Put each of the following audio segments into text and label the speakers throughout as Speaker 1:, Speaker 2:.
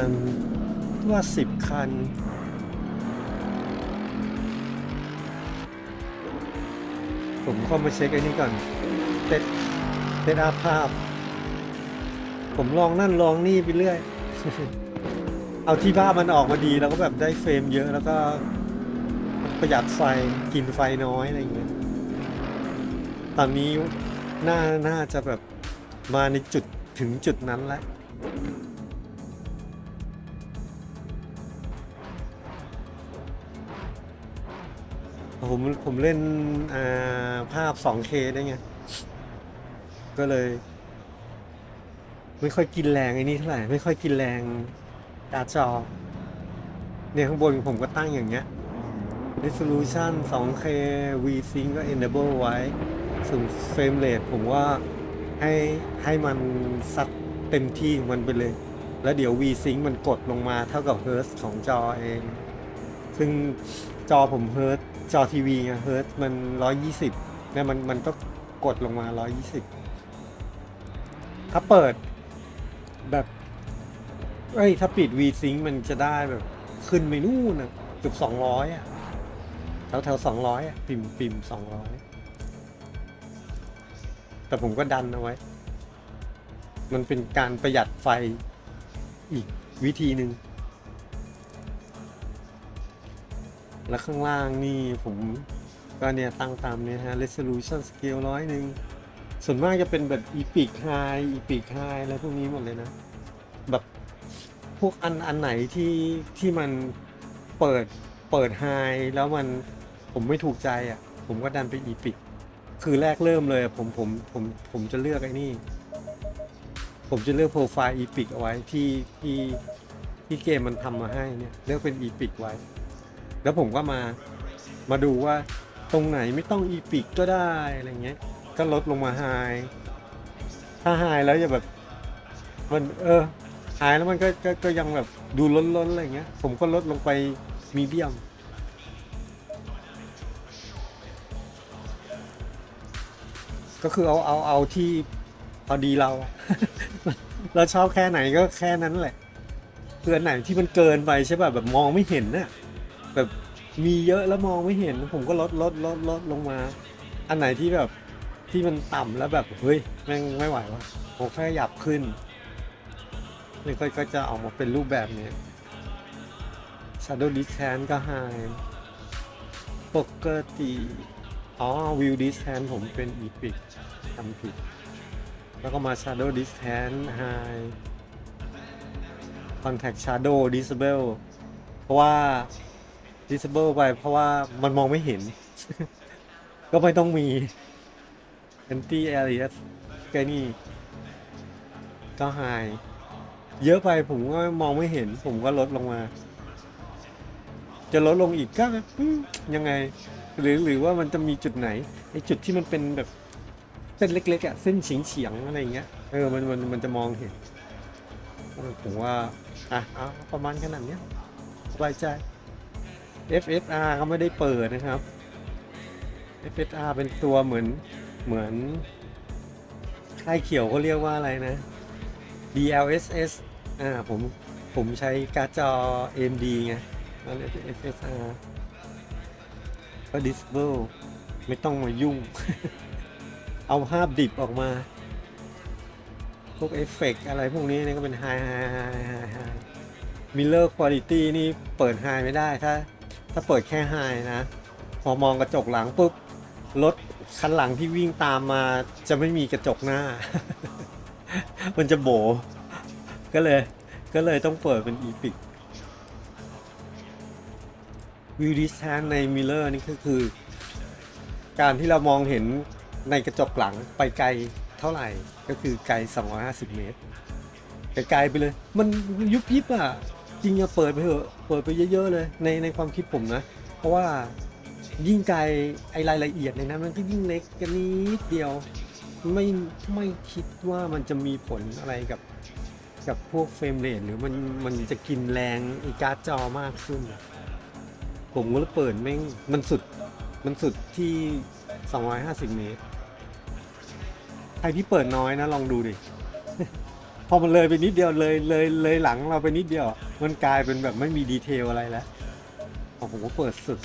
Speaker 1: ันว่าสิบคัน ผมเข้ามาเช็คไอ้นี่ก่อนเต็ดเต็ดอาภาพ ผมลองนั่นลองนี่ไปเรื่อย เอาที่ภาพมันออกมาดีแล้วก็แบบได้เฟรมเยอะแล้วก็ประหยัดไฟกินไฟน้อยอะไรอย่างเงี้ย ตอนนี้น่าน่าจะแบบมาในจุดถึงจุดนั้นแล้ว ผมผมเล่นาภาพ 2K ได้ไง ก็เลย ไม่ค่อยกินแรงไอ้นี่เท่าไหร่ ไม่ค่อยกินแรงการ์ดจอ เนี่ยข้างบนผมก็ตั้งอย่างเงี้ย resolution 2K VSync ก็ enable ไว้ส่วน frame rate ผมว่าให้ให้มันสักเต็มที่มันไปเลย แล้วเดี๋ยว VSync มันกดลงมาเท่ากับ Hertz ของจอเอง ซึ่งจอผม Hertz จอทีวีไง Hertz มัน120เนี่ยมันมันก็กดลงมา120ถ้าเปิดแบบเอ้ยถ้าปิด VSync มันจะได้แบบ ขึ้นไปนู่นนะเกือบ200อะแถวแถว200อะปิ่มปิ่ม200แต่ผมก็ดันเอาไว้ มันเป็นการประหยัดไฟอีกวิธีหนึ่ง แล้วข้างล่างนี่ผมก็เนี่ยตั้งตามเนี่ยฮะ resolution scale ร้อยหนึ่งส่วนมากจะเป็นแบบ epic high epic high อะไรพวกนี้หมดเลยนะ แบบพวกอันอันไหนที่ที่มันเปิดเปิด high แล้วมันผมไม่ถูกใจอะ ผมก็ดันไป epic คือแรกเริ่มเลยผมผมผมผมจะเลือกไอ้นี่ ผมจะเลือกโปรไฟล์ epic เอาไว้ที่ที่ที่เกมมันทำมาให้เนี่ย เลือกเป็น epic ไว้ แล้วผมก็มามาดูว่าตรงไหนไม่ต้อง epic ก็ได้อะไรเงี้ย ก็ลดลงมา high ถ้า high แล้วอย่าแบบมันเออ high แล้วมันก็ก็ก็ยังแบบดูล้นๆอะไรเงี้ย ผมก็ลดลงไป medium ก็คือเอาเอาเอาที่พอดีเรา เราชอบแค่ไหนก็แค่นั้นแหละเพื่อนไหนที่มันเกินไปใช่ป่ะแบบมองไม่เห็นน่ะ แบบมีเยอะแล้วมองไม่เห็น ผมก็ลดลดลดลดลงมา อันไหนที่แบบที่มันต่ำแล้วแบบเฮ้ยแม่งไม่ไหววะผมแค่หยับขึ้นนี่ก็จะออกมาเป็นรูปแบบนี้ Shadow Distance ก็ High ปกติ อ๋อ View Distance ผมเป็น Epic ทำผิด แล้วก็มา Shadow Distance High Contact Shadow Disable เพราะว่า Disable ไปเพราะว่ามันมองไม่เห็น ก็ไม่ต้องมี Anti Alias ก็นี่ก็ High เยอะไปผมก็มองไม่เห็น ผมก็ลดลงมา จะลดลงอีกก็ยังไง หรือหรือว่ามันจะมีจุดไหนไอ้จุดที่มันเป็นแบบเส้นเล็กๆอะเส้นเฉียงเฉียงๆอะไรอย่างเงี้ยเออมันมันมันจะมองเห็นผมว่าอะเอาประมาณขนาดเนี้ยสบายใจ FSR ก็ไม่ได้เปิดนะครับ FSR เป็นตัวเหมือนเหมือนค่ายเขียวเขาเรียกว่าอะไรนะ DLSS อ่าผมผมใช้การ์ดจอ AMD ไงนั่นแหละ FSR ก็ disable ไม่ต้องมายุ่ง เอาภาพดิบออกมา พวกเอฟเฟกอะไรพวกนี้นี่ก็เป็น high high high high high Miller quality นี่เปิด high ไม่ได้ถ้า ถ้าเปิดแค่ high นะ พอมองกระจกหลังปุ๊บรถคันหลังที่วิ่งตามมาจะไม่มีกระจกหน้า มันจะโบ ก็เลย ก็เลยต้องเปิดเป็น Epic View Distance ใน Miller นี่ก็คือ การที่เรามองเห็นในกระจกหลังไปไกลเท่าไหร่ก็คือไกล 250 เมตรไกลๆไปเลย มันยุบยิบอะ จริงอะเปิดไปเถอะเปิดไปเยอะๆเลยในในความคิดผมนะ เพราะว่ายิ่งไกลไอรายละเอียดในนั้นมันก็ยิ่งเล็กกันนิดเดียว ไม่ไม่คิดว่ามันจะมีผลอะไรกับกับพวกเฟรมเรทหรือมันมันจะกินแรงไอการ์ดจอมากขึ้น ผมก็เลยเปิดแม่งมันสุดมันสุดที่ 250 เมตร ใครที่เปิดน้อยนะ ลองดูดิ พอมันเลยไปนิดเดียวเลยเลยเลยหลังเราไปนิดเดียว มันกลายเป็นแบบไม่มีดีเทลอะไรแล้วโอ้โหเปิดสุด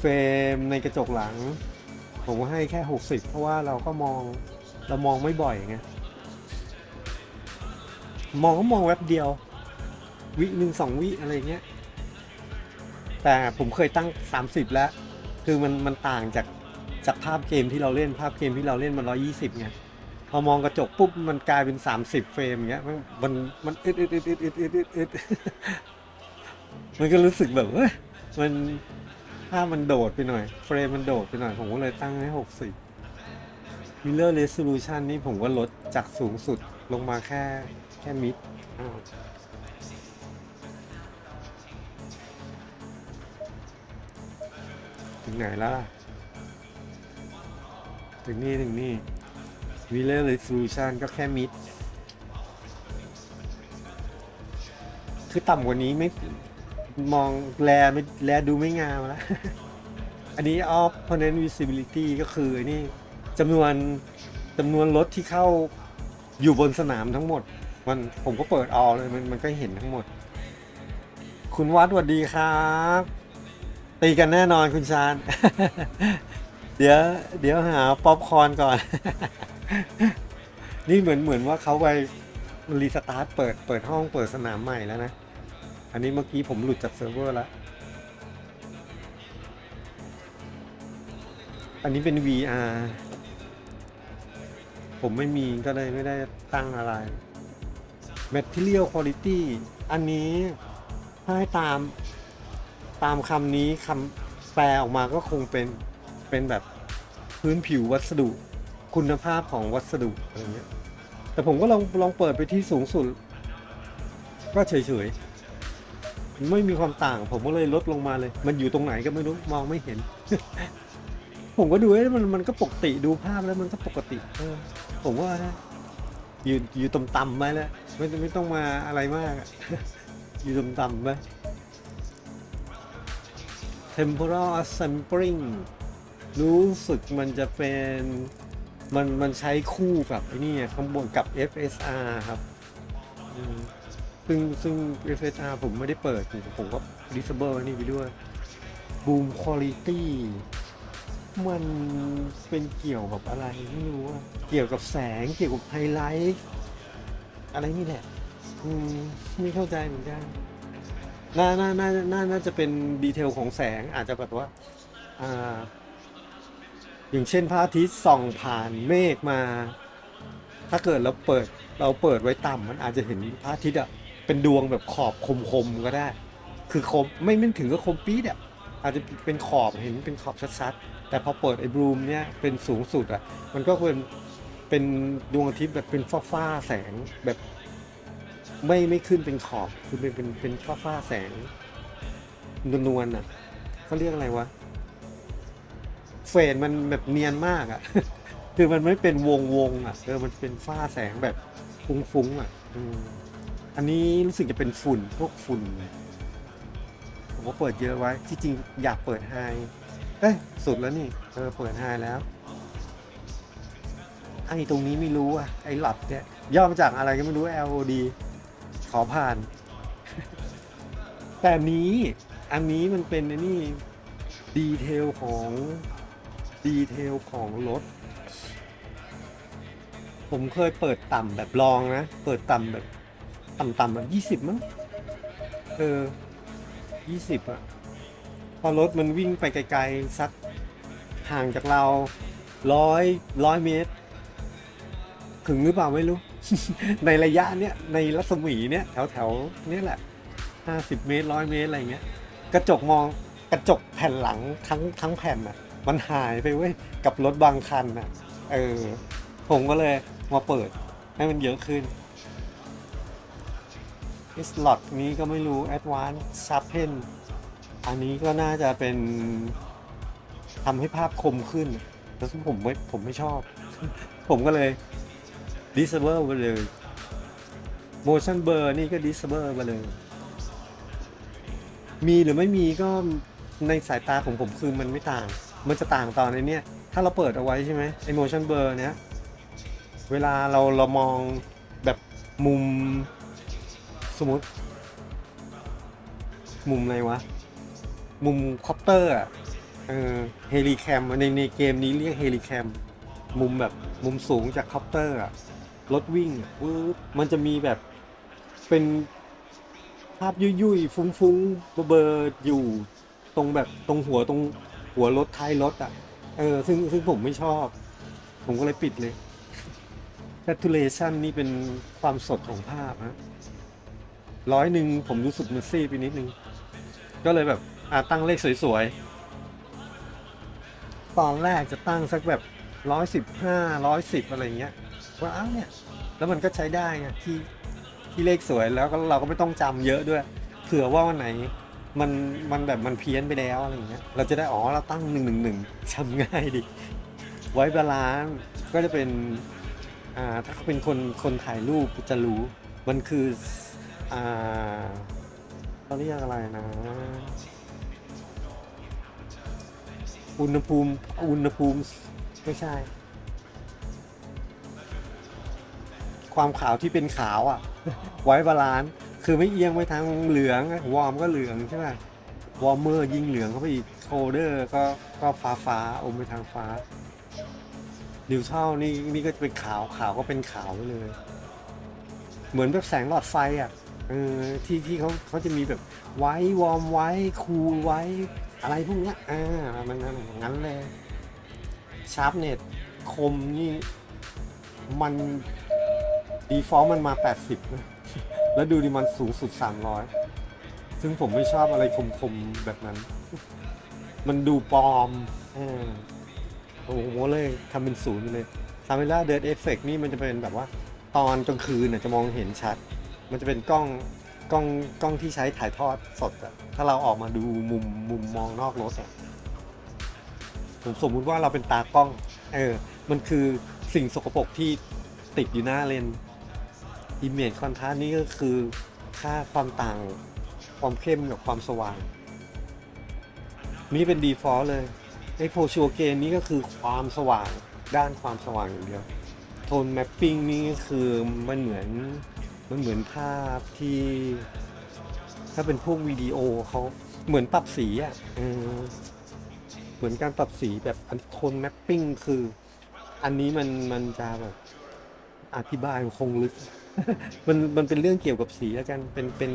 Speaker 1: เฟรมในกระจกหลัง ผมก็ให้แค่หกสิบเพราะว่าเราก็มองเรามองไม่บ่อยไงมองก็มองแวบเดียว วิหนึ่งสองวิอะไรเงี้ย แต่ผมเคยตั้ง 30 แล้ว คือมันมันต่างจากจากภาพเกมที่เราเล่นภาพเกมที่เราเล่นมัน 120ไง พอมองกระจกปุ๊บมันกลายเป็นสามสิบเฟรมอย่างเงี้ยมันมันมันอึดอึดอึดอึดอึดอึดอึดมันก็รู้สึกแบบเฮ้ยมันถ้ามันโดดไปหน่อย เฟรมมันโดดไปหน่อย ผมก็เลยตั้งให้หกสิบมิเลอร์เรสโซลูชันนี่ผมก็ลดจากสูงสุดลงมาแค่แค่มิดถึงไหนแล้วถึงนี่ ถึงนี่ Mirror Resolution ก็แค่มิด คือต่ำกว่านี้ไม่มองแลไม่แลดูไม่งามแล้ว อันนี้ opponent visibility ก็คืออ้นี่จำนวนจำนวนรถที่เข้าอยู่บนสนามทั้งหมด มันผมก็เปิดออเลยมันมันก็เห็นทั้งหมด คุณวัดสวัสดีครับตีกันแน่นอนคุณชาญเดี๋ยวเดี๋ยวหาป๊อปคอนก่อน นี่เหมือนเหมือนว่าเขาไปรีสตาร์ทเปิดเปิดห้องเปิดสนามใหม่แล้วนะ อันนี้เมื่อกี้ผมหลุดจากเซิร์ฟเวอร์แล้ว อันนี้เป็น VR ผมไม่มีก็เลยไม่ได้ตั้งอะไร Material Quality อันนี้ถ้าให้ตามตามคำนี้คำแปลออกมาก็คงเป็นเป็นแบบพื้นผิววัสดุ คุณภาพของวัสดุอะไรเงี้ย แต่ผมก็ลองลองเปิดไปที่สูงสุด ก็เฉยๆไม่มีความต่าง ผมก็เลยลดลงมาเลย มันอยู่ตรงไหนก็ไม่รู้มองไม่เห็น ผมก็ดูเอ้มันมันก็ปกติดูภาพแล้วมันก็ปกติเออผมว่าอยู่อยู่ต่ำๆไปแล้วไม่ไม่ต้องมาอะไรมาก อยู่ต่ำๆไป temporal assembling รู้สึกมันจะเป็น มันมันใช้คู่กับไอ้นี่ข้างบนกับ FSR ครับซึ่งซึ่ง FSR ผมไม่ได้เปิด ผมก็ disable นี่ไปด้วย boom quality มันเป็นเกี่ยวกับอะไรไม่รู้อะเกี่ยวกับแสงเกี่ยวกับไฮไลท์อะไรนี่แหละ อืมไม่เข้าใจเหมือนกันน่าน่าน่าน่าน่าจะเป็นดีเทลของแสงอาจจะแบบว่า อ่า อย่างเช่นพระอาทิตย์ส่องผ่านเมฆมา ถ้าเกิดเราเปิดเราเปิดไว้ต่ำมันอาจจะเห็นพระอาทิตย์อะเป็นดวงแบบขอบคมๆก็ได้ คือคมไม่ไม่ถึงกับคมปี๊ดอะอาจจะเป็นขอบเห็นเป็นขอบชัดๆแต่พอเปิดไอ้บลูมเนี่ยเป็นสูงสุดอะมันก็เป็นเป็นดวงอาทิตย์แบบเป็นฟ้าๆแสงแบบไม่ไม่ขึ้นเป็นขอบคือเป็นเป็นเป็นฟ้าๆแสงนวลๆอะเขาเรียกอะไรวะ เฟดมันแบบเนียนมากอะ่ะ คือมันไม่เป็นวงวงๆอะเออมันเป็นฝ้าแสงแบบฟุ้งๆอะอืมอันนี้รู้สึกจะเป็นฝุ่นพวกฝุ่นผมก็เปิดเยอะไว้ ที่จริงอยากเปิดไฮเอ้ยสุดแล้วนี่เออเปิดไฮแล้วไอ้ตรงนี้ไม่รู้อะ ไอ้หลับเนี่ยย่อมาจากอะไรก็ไม่รู้ LOD ขอผ่าน แต่อันนี้อันนี้มันเป็นนี่ดีเทลของ ดีเทลของรถ ผมเคยเปิดต่ำแบบลองนะ เปิดต่ำแบบต่ำๆแบบยี่สิบมั้งเออยี่สิบอะพอรถมันวิ่งไปไกลๆสักห่างจากเราร้อยร้อยเมตร ถึงหรือเปล่าไม่รู้ ในระยะเนี้ยในรัศมีเนี้ยแถวแถวเนี้ยแหละห้าสิบเมตรร้อยเมตรอะไรเงี้ย กระจกมองกระจกแผ่นหลังทั้งทั้งแผ่นอะ มันหายไปเว้ยกับรถบางคันอะ เออ ผมก็เลยมาเปิดให้มันเยอะขึ้นอ s l o t นี้ก็ไม่รู้ Advanced Sharpen อันนี้ก็น่าจะเป็นทำให้ภาพคมขึ้นแต่ผมไม่ผมไม่ชอบ ผมก็เลย disable ไปเลย motion blur นี่ก็ disable ไปเลย มีหรือไม่มีก็ในสายตาของผมคือมันไม่ต่าง มันจะต่างตอนในเนี้ยถ้าเราเปิดเอาไว้ใช่ไหมไอ motion blur เนี้ยเวลาเราเรามองแบบมุมสมมติ มุมอะไรวะ มุมคอปเตอร์อะเออเฮลิแคมในในเกมนี้เรียกเฮลิแคมมุมแบบมุมสูงจากคอปเตอร์อะรถวิ่งอะมันจะมีแบบเป็นภาพยุ่ยๆฟุ้งๆเบลอๆอยู่ตรงแบบตรงหัวตรง หัวรถท้ายรถอะเออ ซึ่งซึ่งผมไม่ชอบ ผมก็เลยปิดเลย saturation นี่เป็นความสดของภาพฮะร้อยหนึ่งผมรู้สึกมันซีไปนิดนึง ก็เลยแบบอ่าตั้งเลขสวยๆ ตอนแรกจะตั้งสักแบบร้อยสิบห้าร้อยสิบอะไรเงี้ยว่าอ้าวเนี่ย แล้วมันก็ใช้ได้ไงที่ที่เลขสวยแล้วก็เราก็ไม่ต้องจำเยอะด้วย เผื่อว่าวันไหน มันมันแบบมันเพี้ยนไปแล้วอะไรเงี้ย เราจะได้อ๋อเราตั้งหนึ่งหนึ่งหนึ่งจำง่ายดิ ไว้บาลานซ์ก็จะเป็นอ่าถ้าเขาเป็นคนคนถ่ายรูปจะรู้ มันคืออ่าเขาเรียกอะไรนะ อุณหภูมิอุณหภูมิไม่ใช่ ความขาวที่เป็นขาวอะ ไว้บาลานซ์ คือไม่เอียงไปทางเหลืองวอร์มก็เหลืองใช่ไหมวอร์มเมอร์ยิงเหลืองเข้าไปอีกโคเดอร์ก็ก็ฟ้าฟ้าอมไปทางฟ้าดิวเท่านี่นี่ก็จะเป็นขาวขาวก็เป็นขาวไปเลย เหมือนแบบแสงหลอดไฟอะเออที่ที่เขาเขาจะมีแบบไว้วอร์มไว้คูลไว้อะไรพวกเนี้ยอ่ามันนั้นงั้นเลยชาร์ปเน็ตคมนี่มันดีฟอลต์มันมา 80นะ แล้วดูดิมันสูงสุด 300 ซึ่งผมไม่ชอบอะไรคมๆ แบบนั้น มันดูปลอมเออโอ้โหเลยทำเป็นศูนย์ไปเลยซามิล่าเดิร์ดเอฟเฟกนี่มันจะเป็นแบบว่า ตอนกลางคืนน่ะจะมองเห็นชัด มันจะเป็นกล้องกล้องกล้องที่ใช้ถ่ายทอดสดอะถ้าเราออกมาดูมุมมุมมองนอกรถอะผมสมมุติว่าเราเป็นตากล้อง เออ มันคือสิ่งสกปรกที่ติดอยู่หน้าเลน Image Contrast นี่ก็คือค่าความต่างความเข้มกับความสว่าง นี่เป็น default เลยไอโพชัวเกนนี่ก็คือความสว่างด้านความสว่างอย่างเดียวโทนแมปปิ้งนี่ก็คือมันเหมือนมันเหมือนภาพที่ ถ้าเป็นพวกวิดีโอเขาเหมือนปรับสีอะเหมือนการปรับสีแบบโทนแมปปิ้งคือ อันนี้มันมันจะแบบอธิบายคงลึก มันมันเป็นเรื่องเกี่ยวกับสีแล้วกันเป็นเป็น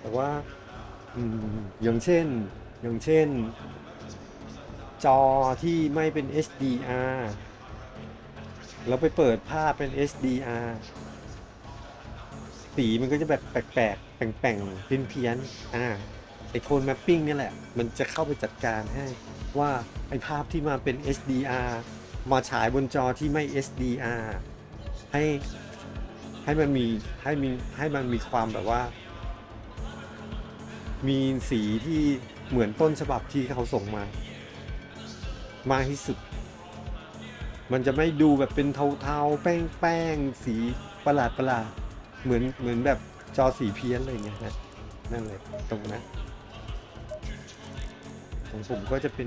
Speaker 1: แต่ว่าอย่างเช่น อย่างเช่น จอที่ไม่เป็น HDR แล้วไปเปิดภาพเป็น HDR สีมันก็จะแบบแปลกๆแปลงๆเพี้ยนๆอ่าไอโทนแมปปิ้งนี่แหละ มันจะเข้าไปจัดการให้ว่าไอภาพที่มาเป็น HDR มาฉายบนจอที่ไม่ HDR ให้ ให้มันมีให้มีให้มันมีความแบบว่า มีสีที่เหมือนต้นฉบับที่เขาส่งมา มากที่สุด มันจะไม่ดูแบบเป็นเทาๆ แป้งๆ สีประหลาดประหลาดเหมือนเหมือนแบบจอสีเพี้ยนอะไรอย่างเงี้ยนะนั่นเลยตรงนั้นของผมก็จะเป็น